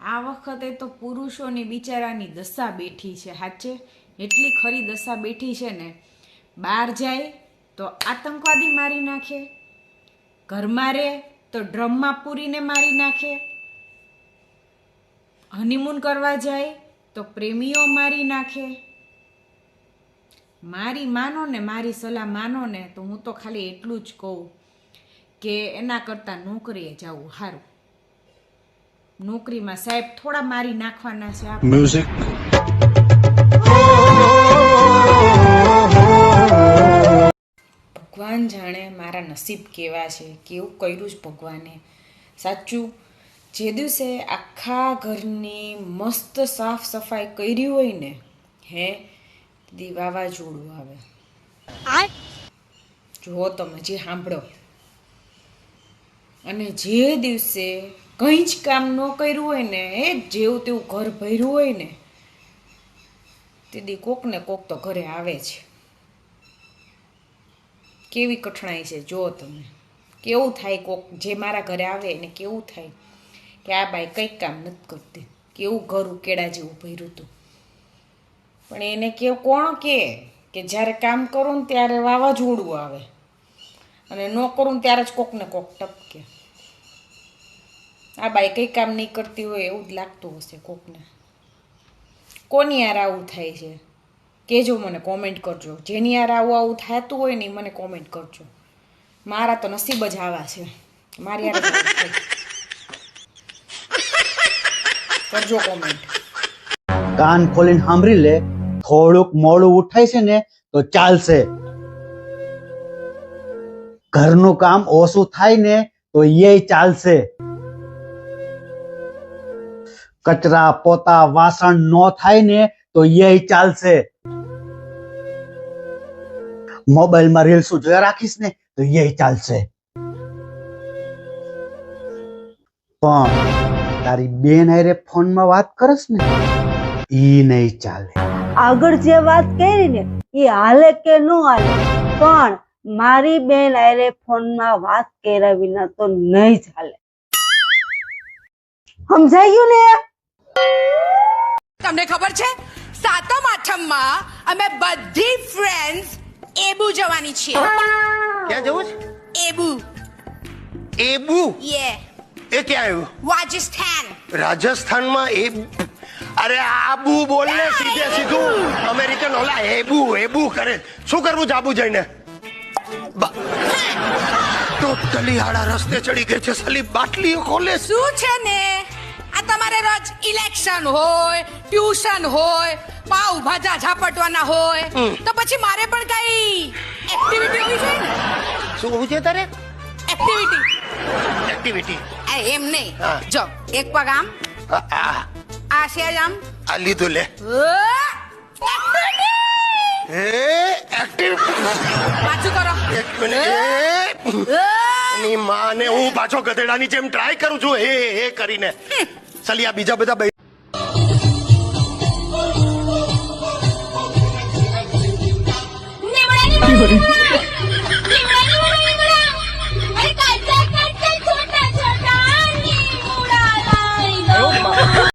આ વખતે તો પુરુષોની બિચારાની દશા બેઠી છે, સાચે? એટલી ખરી દશા બેઠી છે ને? બહાર જાય તો આતંકવાદી મારી નાખે, ઘરમાં રહે તો ડ્રમમાં પૂરીને મારી નાખે, હનીમૂન કરવા જાય તો પ્રેમીઓ મારી નાખે. મારી માનો ને, મારી સલાહ માનો ને, તો હું તો ખાલી એટલું જ કહું કે એના કરતાં નોકરીએ જવું સારું. નોકરીમાં સાહેબ થોડા મારી નાખવાના છે મ્યુઝિક ભગવાન જાણે મારા નસીબ કેવા છે કેવું કર્યું છે ભગવાને. સાચું જે દિવસે આખા ઘરની મસ્ત સાફ સફાઈ કરી હોય ને હે દી વાવાઝોડું આવે. જુઓ તમે જે સાંભળો. અને જે દિવસે કંઈ જ કામ ન કર્યું હોય ને એ જેવું તેવું ઘર ભર્યું હોય ને, તે દી ને કોક તો ઘરે આવે છે. કેવી કઠણાઈ છે, જુઓ તમે. કેવું થાય કોક જે મારા ઘરે આવે એને કેવું થાય કે આ બાઈ કંઈક કામ નથી કરતી. કેવું ઘર ઉકેડા જેવું ભર્યું હતું પણ એને કે, કોણ કે? કે જ્યારે કામ કરું ને ત્યારે વાવાઝોડું આવે. અને ન કરું ત્યારે જ કોકને કોક ટપકે. આ બાઈ કંઈ કામ નહીં કરતી હોય એવું જ લાગતું હશે કોકને. કોની યાર આવું થાય છે? કહેજો મને કોમેન્ટ કરજો. જેની યાર આવું આવું થતું હોય ને મને કોમેન્ટ કરજો. મારા તો નસીબ જ આવા છે. મારી યાર. કરજો કોમેન્ટ કાન ખોલીને સાંભળી લે. થોડુંક મોડું ઉઠાય છે ને તો ચાલશે. ઘરનું કામ ઓછું થાય ને તો એ ચાલશે. કચરા પોતા વાસણ નો થાય ને તો એ ચાલશે મોબાઈલમાં રીલ્સ જોયા રાખીશ ને તો એ ચાલશે પણ તારી બેન હારે ફોનમાં વાત કરસ ને ઈ નહીં ચાલે આગળ જે વાત કરી ને, એ હાલે કે ન હાલે, પણ મારી બેન આરે ફોનમાં વાત કર્યા વિના તો નહીં ચાલે. સમજાઈ ગયું ને? તમને ખબર છે? સાતમ આઠમમાં અમે બધી ફ્રેન્ડ્સ એબુ જવાની છીએ. ક્યાં જવું છે? એબુ. યે એ ક્યાં આવ્યું? રાજસ્થાન. રાજસ્થાનમાં એ અરે આબુ બોલને સીધે સીધું. અમેરિકન ઓલા એબુ એબુ કરે. શું કરવું છે આબુ જઈને? તો ટોટલી આડા રસ્તે ચડી ગઈ છે સલી બાટલીઓ ખોલે. શું છે ને? તમારે રોજ ઇલેક્શન હોય ટ્યુશન હોય પાવ ભાજા ઝાપટવાના હોય તો પછી મારે પણ કઈ એક્ટિવિટી હોવી જોઈએ ને? શું હોવું છે તારે? એક્ટિવિટી એક્ટિવિટી એમ નહીં. જો એક પગ આમ આ સેજ આમ. આ લીધું લે. એ એક્ટિવ પાછું કરો. એક મિનિટની માને હું પાછો ગધેડાની જેમ ટ્રાય કરું છું. હે હે કરીને. સલી આ બીજા બધા